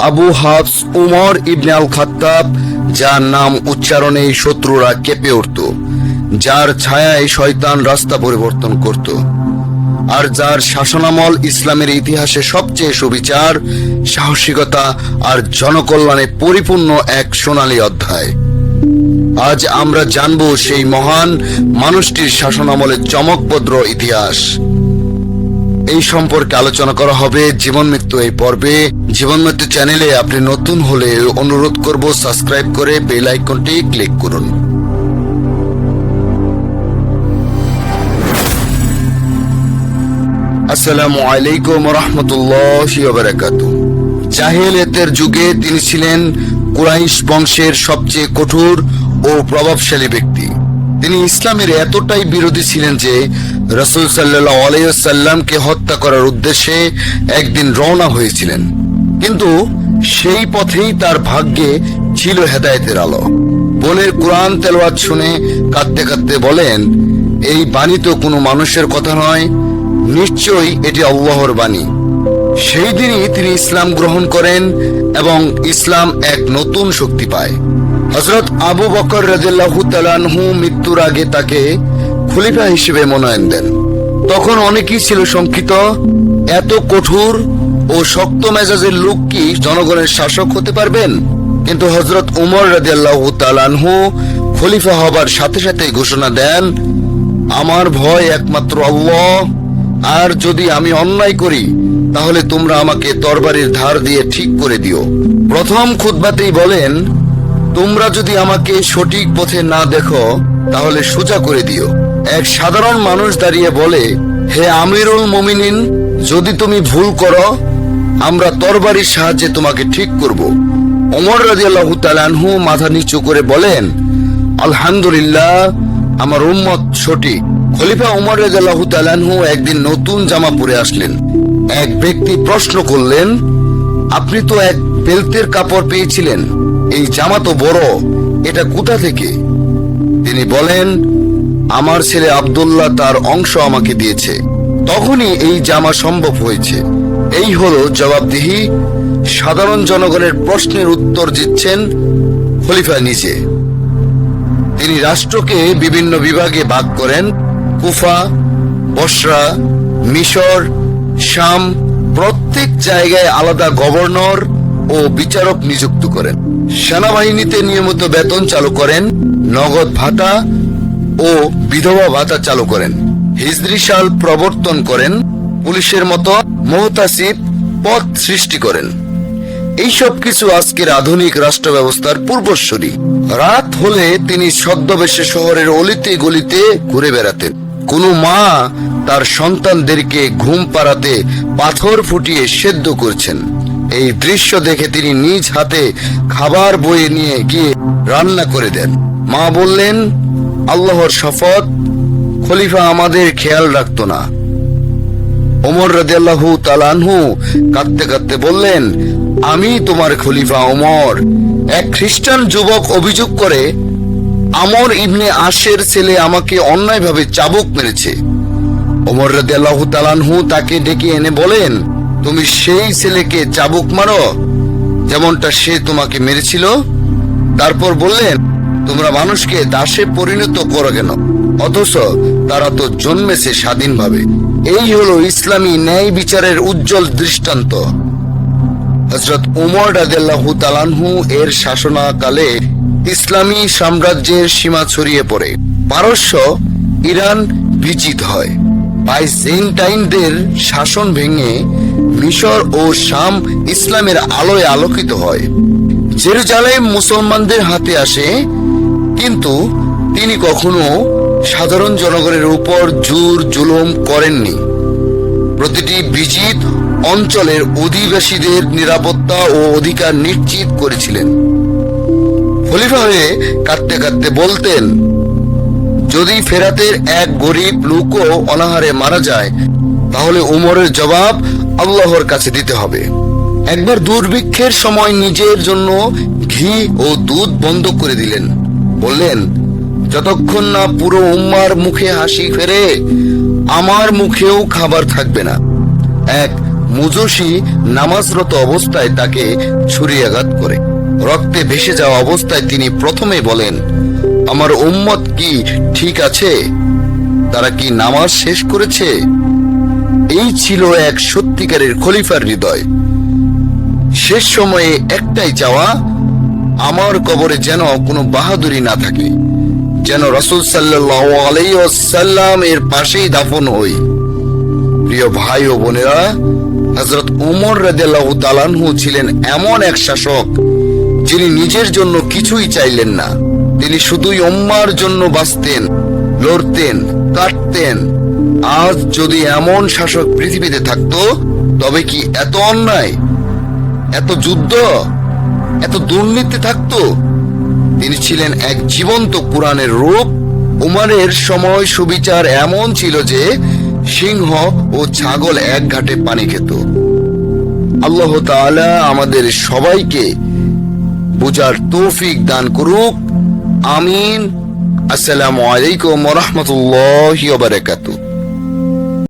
আবু হাফস উমর ইবনে আল খাত্তাব, যার নাম উচ্চারণে শত্রুরা কেঁপে উঠত, যার ছায়ায় শয়তান রাস্তা পরিবর্তন করত। আর যার শাসনামল ইসলামের ইতিহাসে সবচেয়ে সুবিচার, সাহসিকতা আর জনকল্যাণে পরিপূর্ণ এক সোনালী অধ্যায়। আজ আমরা জানব সেই মহান মানুষটির শাসনামলের চমকভদ্র ইতিহাস। এই সম্পর্কে আলোচনা করা হবে জীবন মৃত্যু এই পর্বে। জীবন মৃত্যু চ্যানেলে আপনি নতুন হলে অনুরোধ করব সাবস্ক্রাইব করে বেল আইকনটি ক্লিক করুন। আসসালামু আলাইকুম রহমতুল্লাহ বারাকাত জাহেলিয়াতের যুগে তিনি ছিলেন কুরাইশ বংশের সবচেয়ে কঠোর ও প্রভাবশালী ব্যক্তি। তিনি ইসলামের এতটাই বিরোধী ছিলেন যে রসুল সাল্লাহ আলাইসাল্লামকে হত্যা করার উদ্দেশ্যে একদিন রওনা হয়েছিলেন। কিন্তু সেই পথেই তার ভাগ্যে ছিল হেদায়েতের আলো। বোনের কোরআন তেলওয়াত শুনে কাঁদতে কাঁদতে বলেন, এই বাণী তো কোনো মানুষের কথা নয়, নিশ্চয়ই এটি আল্লাহর বাণী। সেই দিনই তিনি ইসলাম গ্রহণ করেন এবং ইসলাম এক নতুন শক্তি পায়। হজরত আবু বকর রাজিল্লাহু তালানহু মৃত্যুর আগে তাকে খলিফা হিসেবে মনোনয়ন দেন। তখন অনেকেই ছিল শঙ্কিত, এত কঠোর ও শক্ত মেজাজের লোক কি জনগণের শাসক হতে পারবেন? কিন্তু হজরত উমর রাজিয়াল্লাহু তালানহু খলিফা হবার সাথে সাথে ঘোষণা দেন, আমার ভয় একমাত্র আল্লাহ। আর যদি আমি অন্যায় করি, তাহলে তোমরা আমাকে তরবারির ধার দিয়ে ঠিক করে দিও। প্রথম খুতবাতেই বলেন, তোমরা যদি আমাকে সঠিক পথে না দেখো, তাহলে সোজা করে দিও। এক সাধারণ মানুষ দাঁড়িয়ে বলে, হে আমিরুল মমিনিন, যদি তুমি ভুল করো, আমরা তরবারির সাহায্যে তোমাকে ঠিক করব। ওমর রাজিয়াল্লাহু তাআলাহু মাথা নিচু করে বলেন, আলহামদুলিল্লাহ, আমার উম্মত সঠিক। খলিফা উমর রাজিয়াল্লাহু তাআলাহু একদিন নতুন জামা পরে আসলেন। এক ব্যক্তি প্রশ্ন করলেন, আপনি তো এক বেলতের কাপড় পেয়েছিলেন, এই জামা তো বড়, এটা কোথা থেকে? তিনি বলেন আমার ছেলে আব্দুল্লাহ তার অংশ আমাকে দিয়েছে। তখনই এই জামা সম্ভব হয়েছে। এই হলো জবাবদিহি। সাধারণ জনগণের প্রশ্নের উত্তর দিচ্ছেন খলিফা নিজে। তিনি রাষ্ট্রকে বিভিন্ন বিভাগে ভাগ করেন। কুফা, বসরা, মিশর, শাম প্রত্যেক জায়গায় আলাদা গভর্নর ও বিচারক নিযুক্ত করেন। সেনাবাহিনীতে নিয়মিত বেতন চালু করেন। নগদ ভাতা ও বিধবা ভাতা চালু করেন। হিজরি সাল প্রবর্তন করেন। পুলিশের মতো মোহতাসিব পদ সৃষ্টি করেন। এই সব কিছু আজকের আধুনিক রাষ্ট্র ব্যবস্থার পূর্বস্বরী রাত হলে তিনি ছদ্মবেশে শহরের অলিতে গলিতে ঘুরে বেড়াতেন। কোনো মা তার সন্তানদেরকে ঘুম পাড়াতে পাথর ফুটিয়ে সেদ্ধ করছেন। এই দৃশ্য দেখে তিনি নিজ হাতে খাবার বয়ে নিয়ে গিয়ে রান্না করে দেন। মা বললেন আল্লাহর শপথ খলিফা আমাদের খেয়াল রাখত না। ওমর রাদিয়াল্লাহু তালানহু কাঁদতে কাঁদতে বললেন, আমি তোমার খলিফা ওমর। এক খ্রিস্টান যুবক অভিযোগ করে, আমর ইবনে আশের ছেলে আমাকে অন্যায়ভাবে চাবুক মেরেছে। ওমর রাদিয়াল্লাহু তালানহু তাকে ডেকে এনে বলেন, তুমি সেই ছেলেকে চাবুক মারো, যেমনটা সে তোমাকে মেরেছিল? তারপর বললেন তোমরা মানুষকে দাসে পরিণত করো কেন? অথচ তারা তো জন্মেছে স্বাধীনভাবে। এই হলো ইসলামী ন্যায় বিচারের উজ্জ্বল দৃষ্টান্ত। হজরত উমর রাদিয়াল্লাহু তালানহু এর শাসনাকালে ইসলামী সাম্রাজ্যের সীমা ছড়িয়ে পড়ে। পারস্য, ইরান বিজিত হয়। বাইজেন্টাইনদের শাসন ভেঙে মিশর ও শাম ইসলামের আলোয় আলোকিত হয়। জেরুজালেম মুসলমানদের হাতে আসে কিন্তু তিনি কখনো সাধারণ জনগণের উপর জোর জুলুম করেননি। প্রতিটি বিজিত অঞ্চলের অধিবাসীদের নিরাপত্তা ও অধিকার নিশ্চিত করেছিলেন। খলিফা হয়ে কাঁদতে কাঁদতে বলতেন, যদি ফেরাতের এক গরিব লোকও অনাহারে মারা যায়, তাহলে উমরের জবাব আল্লাহর কাছে দিতে হবে। একবার দুর্ভিক্ষের সময় নিজের জন্য ঘি ও দুধ বন্ধ করে দিলেন। বললেন, যতক্ষণ না পুরো উম্মার মুখে হাসি ফেরে, আমার মুখেও খাবার থাকবে না। এক মুজোশি নামাজরত অবস্থায় তাকে ছুরিয়াঘাত করে। রক্তে ভেসে যাওয়া অবস্থায় তিনি প্রথমে বলেন, আমার উম্মত কি ঠিক আছে? তারা কি নামাজ শেষ করেছে? এই ছিল এক সত্যিকারের খলিফার হৃদয়। শেষ সময়ে একটাই চাওয়া আমার কবরে যেন কোনো বাহাদুরি না থাকে, যেন রসুল সাল্লাহ এর পাশেই দাফন হই। প্রিয় ভাই ও বোনেরা হজরত উমর তালানহু ছিলেন এমন এক শাসক, যিনি নিজের জন্য কিছুই চাইলেন না। তিনি শুধুই উম্মার জন্য বাঁচতেন, লড়তেন, কাটতেন। আজ যদি এমন শাসক পৃথিবীতে থাকতো, তবে কি এত অন্যায়? এত যুদ্ধ? এত দুর্নীতি থাকতো? তিনি ছিলেন এক জীবন্ত কোরআনের রূপ। উমারের সময় সুবিচার এমন ছিল যে সিংহ ও ছাগল এক ঘাটে পানি খেত। আল্লাহ আমাদের সবাইকে বুঝার তৌফিক দান করুক। আমিন। আসসালামু আলাইকুম রহমতুল্লাহ বারাকাতুহ।